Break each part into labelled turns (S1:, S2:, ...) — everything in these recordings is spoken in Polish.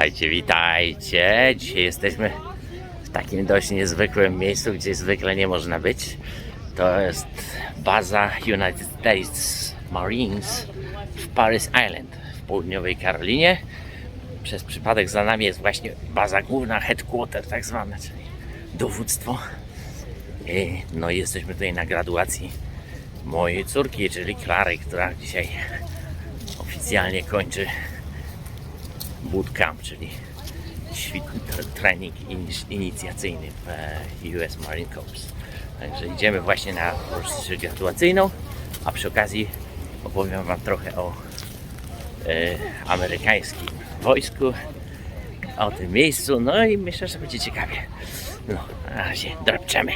S1: Witajcie, witajcie. Dzisiaj jesteśmy takim dość niezwykłym miejscu, gdzie zwykle nie można być. To jest baza United States Marines w Paris Island w południowej Karolinie. Przez przypadek za nami jest właśnie baza główna, headquarter tak zwane, czyli dowództwo. I no i jesteśmy tutaj na graduacji mojej córki, czyli Klary, która dzisiaj oficjalnie kończy bootcamp, czyli tr- trening in- inicjacyjny w US Marine Corps. Także idziemy właśnie na uroczystość gratulacyjną, a przy okazji opowiem Wam trochę o e, amerykańskim wojsku, o tym miejscu, no i myślę, że będzie ciekawie. No, na razie drapczemy.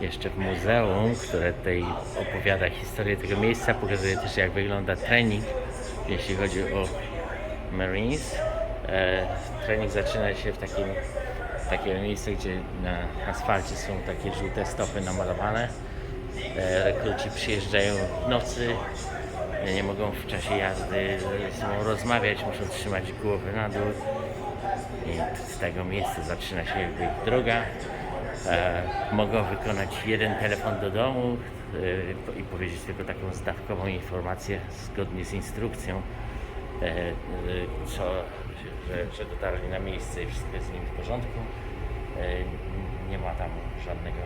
S1: Jeszcze w muzeum, które tutaj opowiada historię tego miejsca, pokazuje też jak wygląda trening, jeśli chodzi o Marines. E, trening zaczyna się w takim takie miejsce, gdzie na asfalcie są takie żółte stopy namalowane. E, rekruci przyjeżdżają w nocy, e, nie mogą w czasie jazdy ze sobą rozmawiać, muszą trzymać głowę na dół. I z tego miejsca zaczyna się jakby ich droga. E, mogą wykonać jeden telefon do domu e, i powiedzieć tylko taką zdawkową informację zgodnie z instrukcją, e, co, że, że dotarli na miejsce i wszystko jest z nimi w porządku. Nie ma tam żadnego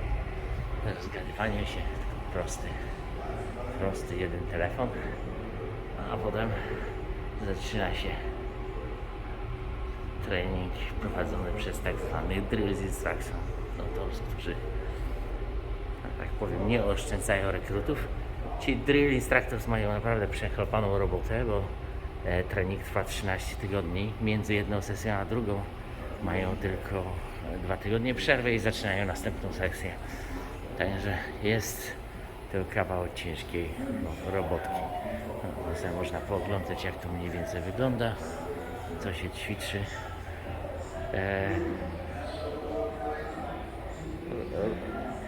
S1: zgadywania się, prosty, prosty jeden telefon, a potem zaczyna się trening prowadzony przez tak zwany drills instruction. To, którzy, tak powiem, nie oszczędzają rekrutów Ci drill instructors mają naprawdę przechlopaną robotę, bo e, trening trwa 13 tygodni. Między jedną sesją a drugą mają tylko e, dwa tygodnie przerwy i zaczynają następną sesję. Także jest to kawał ciężkiej no, robotki. No, można pooglądać jak to mniej więcej wygląda, co się ćwiczy. E,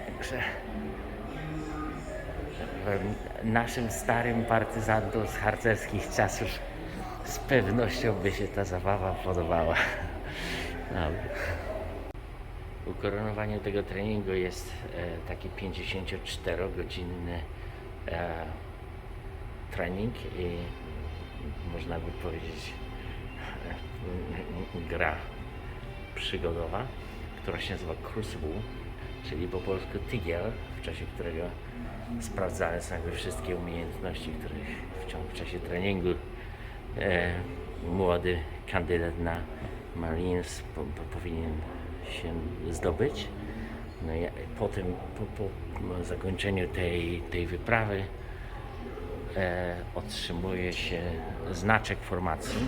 S1: Także naszym starym partyzantom z harcerskich czasów z pewnością by się ta zabawa podobała. No. Ukoronowaniem tego treningu jest e, taki 54-godzinny e, trening i można by powiedzieć e, gra przygodowa, która się nazywa Crucible, czyli po polsku tygiel, w czasie którego sprawdzane są jakby wszystkie umiejętności, których w, ciągu, w czasie treningu e, młody kandydat na Marines po, po, powinien się zdobyć. No i potem, po, po zakończeniu tej, tej wyprawy e, otrzymuje się znaczek formacji,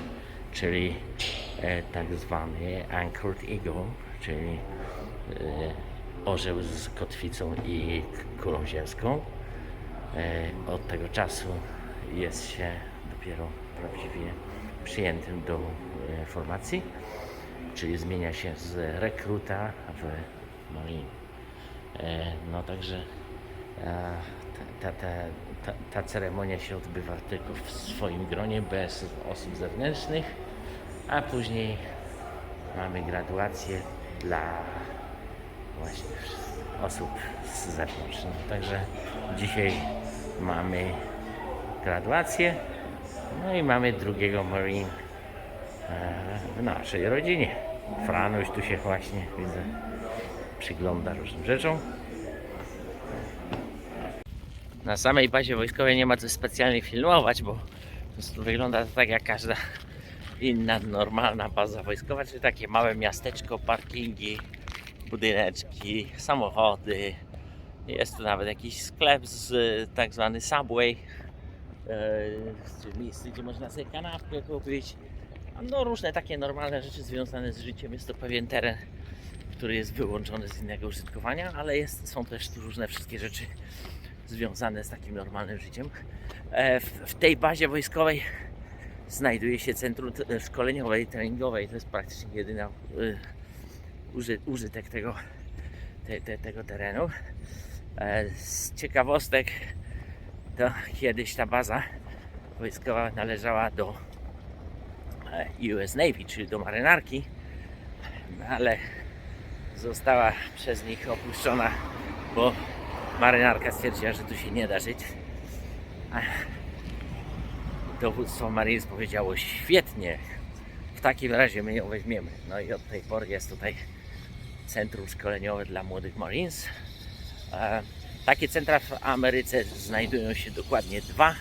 S1: czyli e, tak zwany Anchored Eagle, czyli e, orzeł z kotwicą i kulą ziemską. E, od tego czasu jest się dopiero prawdziwie przyjętym do e, formacji, czyli zmienia się z rekruta w marine. No także ta, ta, ta, ta, ta ceremonia się odbywa tylko w swoim gronie, bez osób zewnętrznych, a później mamy graduację dla właśnie osób z zewnątrz. No, także dzisiaj mamy graduację, no i mamy drugiego Marine w naszej rodzinie. Franuś tu się właśnie widzę przygląda różnym rzeczom. Na samej bazie wojskowej nie ma co specjalnie filmować, bo prostu wygląda to tak jak każda inna normalna baza wojskowa, czyli takie małe miasteczko, parkingi, budyneczki, samochody. Jest tu nawet jakiś sklep z tak zwany Subway, e, miejsce, gdzie można sobie kanapkę kupić. No różne takie normalne rzeczy związane z życiem. Jest to pewien teren, który jest wyłączony z innego użytkowania, ale jest, są też tu różne wszystkie rzeczy związane z takim normalnym życiem. E, w, w tej bazie wojskowej znajduje się centrum t- szkoleniowe i treningowe i to jest praktycznie jedyna y, uży, użytek tego, te, te, tego terenu. E, z ciekawostek to kiedyś ta baza wojskowa należała do e, US Navy, czyli do marynarki, ale została przez nich opuszczona, bo marynarka stwierdziła, że tu się nie da żyć. A dowództwo Marines powiedziało świetnie, w takim razie my ją weźmiemy. No i od tej pory jest tutaj centrum szkoleniowe dla młodych Marines. E, takie centra w Ameryce znajdują się dokładnie dwa.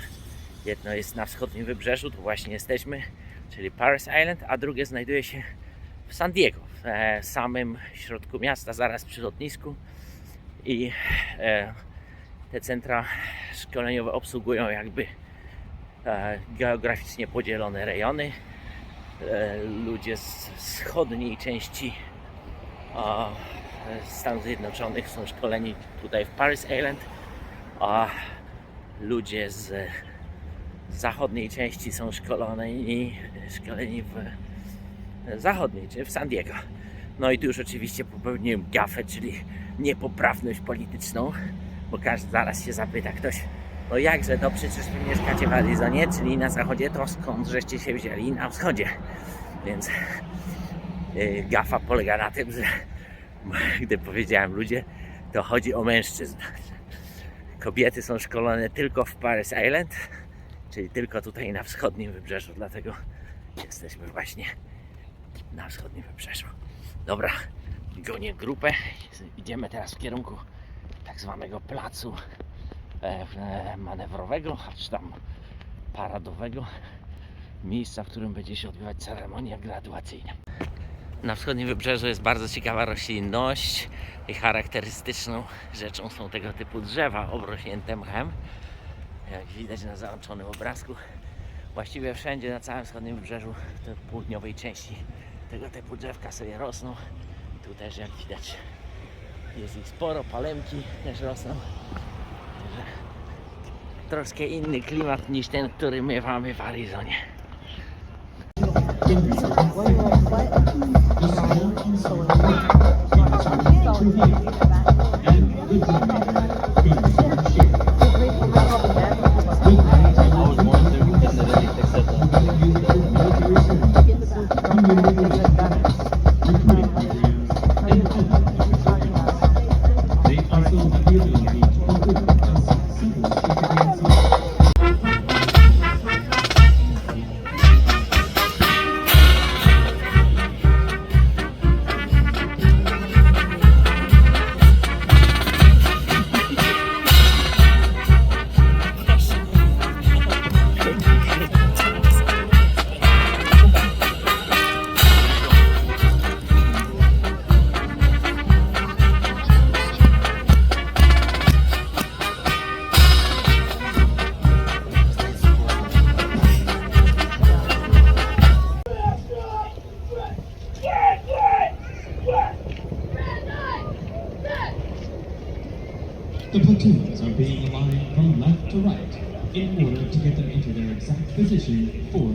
S1: Jedno jest na wschodnim wybrzeżu, tu właśnie jesteśmy, czyli Paris Island, a drugie znajduje się w San Diego, w e, samym środku miasta, zaraz przy lotnisku. I e, te centra szkoleniowe obsługują jakby geograficznie podzielone rejony. Ludzie z wschodniej części a, Stanów Zjednoczonych są szkoleni tutaj w Paris Island, a ludzie z zachodniej części są szkoleni, szkoleni w zachodniej, czyli w San Diego. No i tu już oczywiście popełniłem gafę, czyli niepoprawność polityczną, bo każdy zaraz się zapyta ktoś, no jakże, no przecież wy mieszkacie w Arizonie, czyli na zachodzie, to skąd żeście się wzięli na wschodzie? Więc gafa polega na tym, że gdy powiedziałem ludzie, to chodzi o mężczyzn. Kobiety są szkolone tylko w Paris Island, czyli tylko tutaj na wschodnim wybrzeżu, dlatego jesteśmy właśnie na wschodnim wybrzeżu. Dobra, gonię grupę. Idziemy teraz w kierunku tak zwanego placu e, e, manewrowego, czy tam paradowego. Miejsca, w którym będzie się odbywać ceremonia graduacyjna. Na wschodnim wybrzeżu jest bardzo ciekawa roślinność i charakterystyczną rzeczą są tego typu drzewa obrośnięte mchem. Jak widać na załączonym obrazku, właściwie wszędzie na całym wschodnim wybrzeżu, w południowej części tego typu drzewka sobie rosną. Tu też jak widać jest ich sporo, palemki też rosną. Troszkę inny klimat niż ten, który my mamy w Arizonie.
S2: Thank you. In order to get them into their exact position for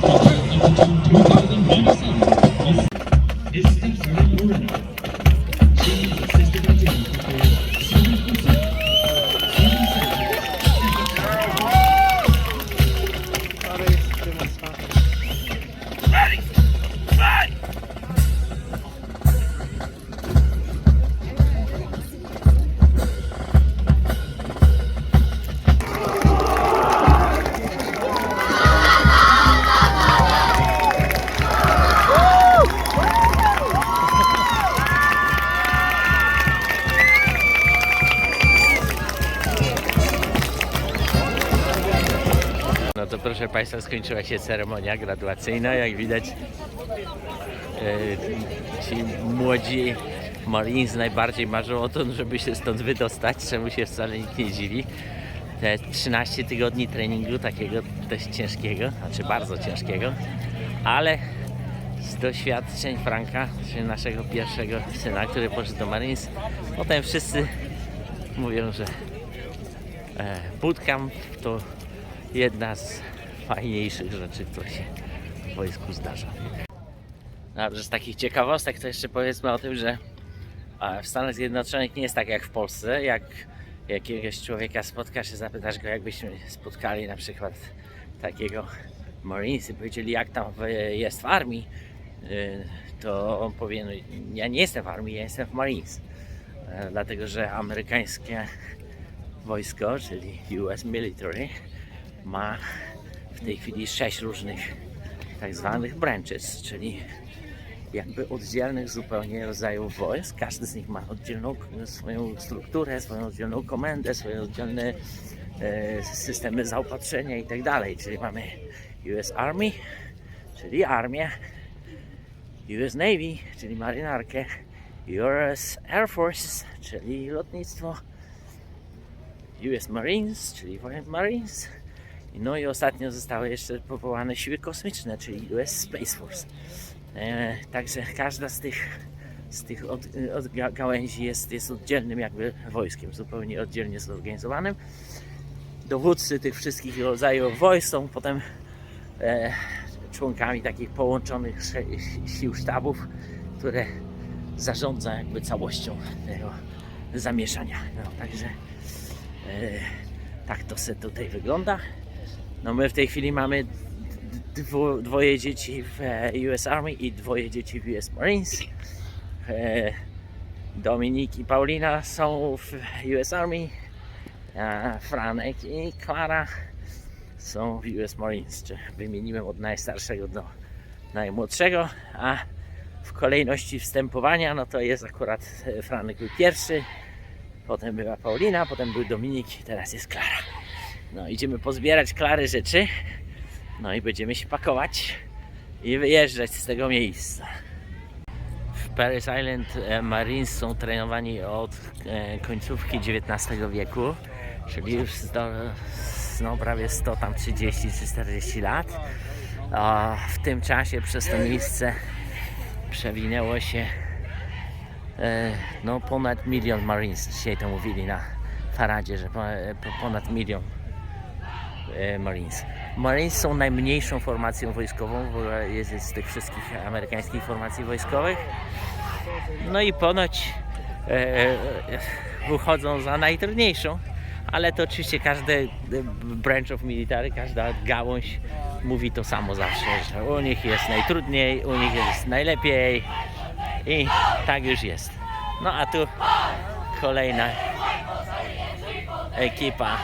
S1: Thank you. Proszę Państwa, skończyła się ceremonia graduacyjna. Jak widać, e, ci młodzi Marines najbardziej marzą o tym, żeby się stąd wydostać, czemu się wcale nikt nie dziwi. Te 13 tygodni treningu, takiego dość ciężkiego, znaczy bardzo ciężkiego, ale z doświadczeń Franka, czyli naszego pierwszego syna, który poszedł do Marines, potem wszyscy mówią, że e, bootcamp to jedna z fajniejszych rzeczy, które się w wojsku zdarza. Dobrze, z takich ciekawostek to jeszcze powiedzmy o tym, że w Stanach Zjednoczonych nie jest tak jak w Polsce. Jak jakiegoś człowieka spotkasz i zapytasz go, jakbyśmy spotkali na przykład takiego Marines i powiedzieli, jak tam jest w armii, y, to on powie, no, ja nie jestem w armii, ja jestem w Marines. E, Dlatego, że amerykańskie wojsko, czyli US Military, ma w tej chwili sześć różnych tak zwanych branches, czyli jakby oddzielnych zupełnie rodzajów wojsk. Każdy z nich ma oddzielną swoją strukturę, swoją oddzielną komendę, swoje oddzielne e, systemy zaopatrzenia i tak dalej. Czyli mamy US Army, czyli armię, US Navy, czyli marynarkę US Air Force, czyli lotnictwo, US Marines, czyli Marines. No i ostatnio zostały jeszcze powołane siły kosmiczne, czyli US Space Force. E, także każda z tych, z tych od, od ga- gałęzi jest, jest oddzielnym jakby wojskiem, zupełnie oddzielnie zorganizowanym. Dowódcy tych wszystkich rodzajów wojsk są potem e, członkami takich połączonych sił sztabów, które zarządza jakby całością tego zamieszania. No, także e, tak to se tutaj wygląda. No my w tej chwili mamy dwo, dwoje dzieci w e, US Army i dwoje dzieci w US Marines. E, Dominik i Paulina są w US Army, Franek i Klara są w US Marines. Wymieniłem od najstarszego do najmłodszego, a w kolejności wstępowania, no to jest akurat e, Franek był pierwszy, potem była Paulina, potem był Dominik i teraz jest Klara. No idziemy pozbierać Klary rzeczy, no i będziemy się pakować i wyjeżdżać z tego miejsca. W Paris Island e, Marines są trenowani od e, końcówki XIX wieku, czyli już sto, no, prawie 100 tam 30 czy 40 lat. A w tym czasie przez to miejsce przewinęło się e, no, ponad milion Marines. Dzisiaj to mówili na paradzie, że po, po- ponad milion Marines. Marines są najmniejszą formacją wojskową, bo jest z tych wszystkich amerykańskich formacji wojskowych. No i ponoć e, e, uchodzą za najtrudniejszą, ale to oczywiście każdy e, branch of military, każda gałąź mówi to samo zawsze, że u nich jest najtrudniej, u nich jest najlepiej i tak już jest. No a tu kolejna ekipa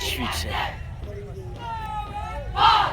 S1: ćwiczy. Five.